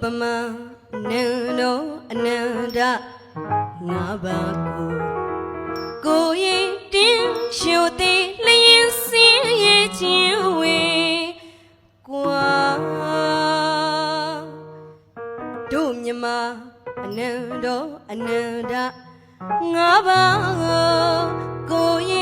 ပမနန္တောအနန္တငါးပါးကိုကိုရင်တင်းရှိုသေးလျင်စင်းရဲ့ချင်းဝေကွာတို့မြမအနန္တောအနန္တငါးပါးကိုကိုရင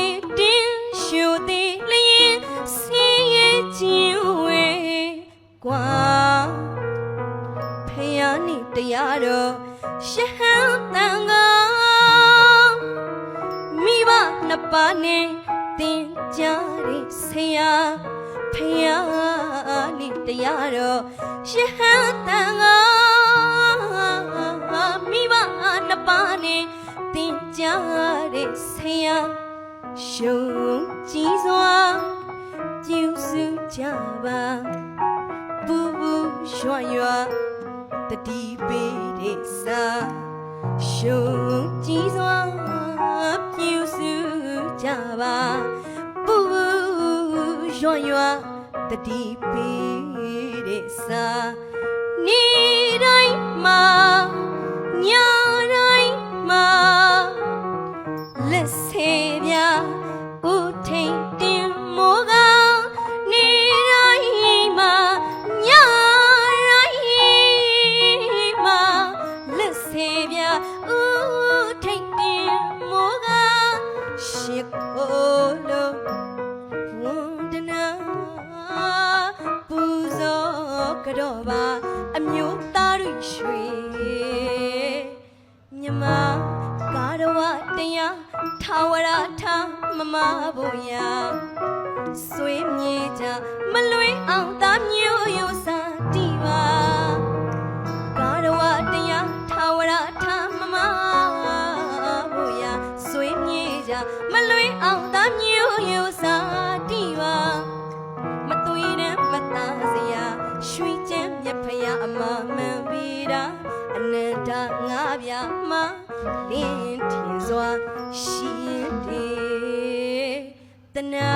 ်တင်း တရားတော်ရှဟန်တန်ကမိဘနှစ်ပါးနဲ့တင်ကြတဲ့ဆရာဖယားနိတရားတော်ရှဟန်တန်ကမိဘနှစ်ပါးနဲ့တင်ကြတဲ့ဆရာရှုံးကြည်စွာပြုစုကြပါပူပူရွှရွှတတိပေ တဲ့စာရှုံးကြည်စွာပြုစုကြပါပူပူရွှရွှတတိပေတဲ့စာ ကြောပါအမျိုးသားတို့ရွှေမြမကာရဝတရားထာဝရထာမမဘုရားဆွေးမြေကြမလွင်အောင်သားမျိုးရိုးစားတိပါ လင်းထင်စွာရှိတယ်တနာ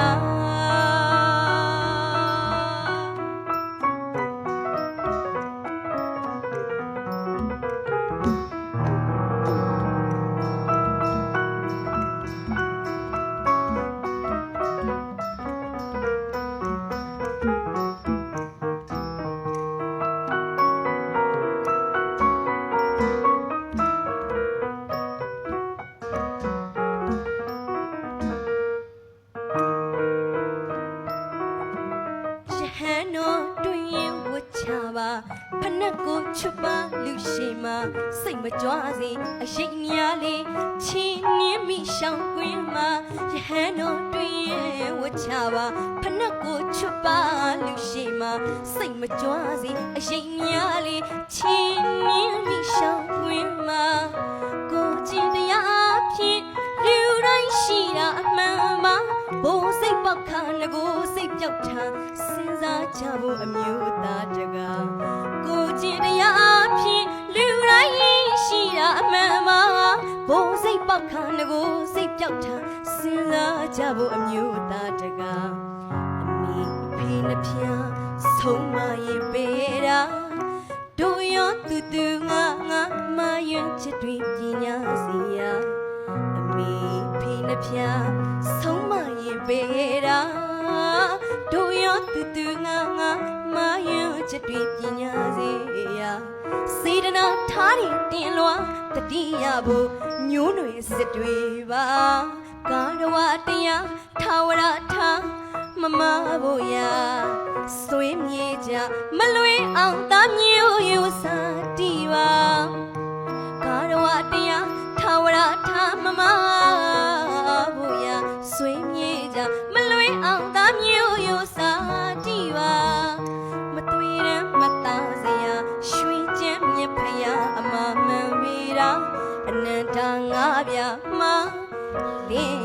န်းတော်တွေ့ရင်ဝတ်ချပါဖနက်ကိုချွတ်ပါလူရှိမှာစိတ်မကြွားစေအရှိန်များလေးချင်းနင်းမိရှောင်းကွင်းမှာရဟန်းတော်တွေ့ရင်ဝတ်ချပါဖနက်ကိုချွတ်ပါလူရှိမှာစိတ်မကြွားစေအရှိန်များလေးချင်းနင်း ပေါက်ခါငကိုစိတ်ပြောက်တာစဉ်းစားကြဖို့အမျိုးသားတကားကိုကျင်တရားဖြင့်လူတိုင်းရှိတာအမှန်ပါဘိုးစိတ်ပေါက်ခါငကိုစိတ်ပြောက်တာစဉ်းစားကြဖို့အမျိုးသားတကားအမိဖေးနှဖျားဆုံးမရင်ပေတာတို့ရောသူသူငါငါမယွန်းချစ်တွေပညာစီယာအမေဖေးနှဖျားဆုံးမရင်ပေ တာတို့ရောတူတူငါငါမယုံချက်တွေပညာစေရာစေတနာထားရင်တင်လွာတတိယဖို့ညိုးနွေစစ်တွေပါကာရဝတရားထာဝရထာမမဖို့ရာဆွေးမြေကြမလွ မလင်းထင်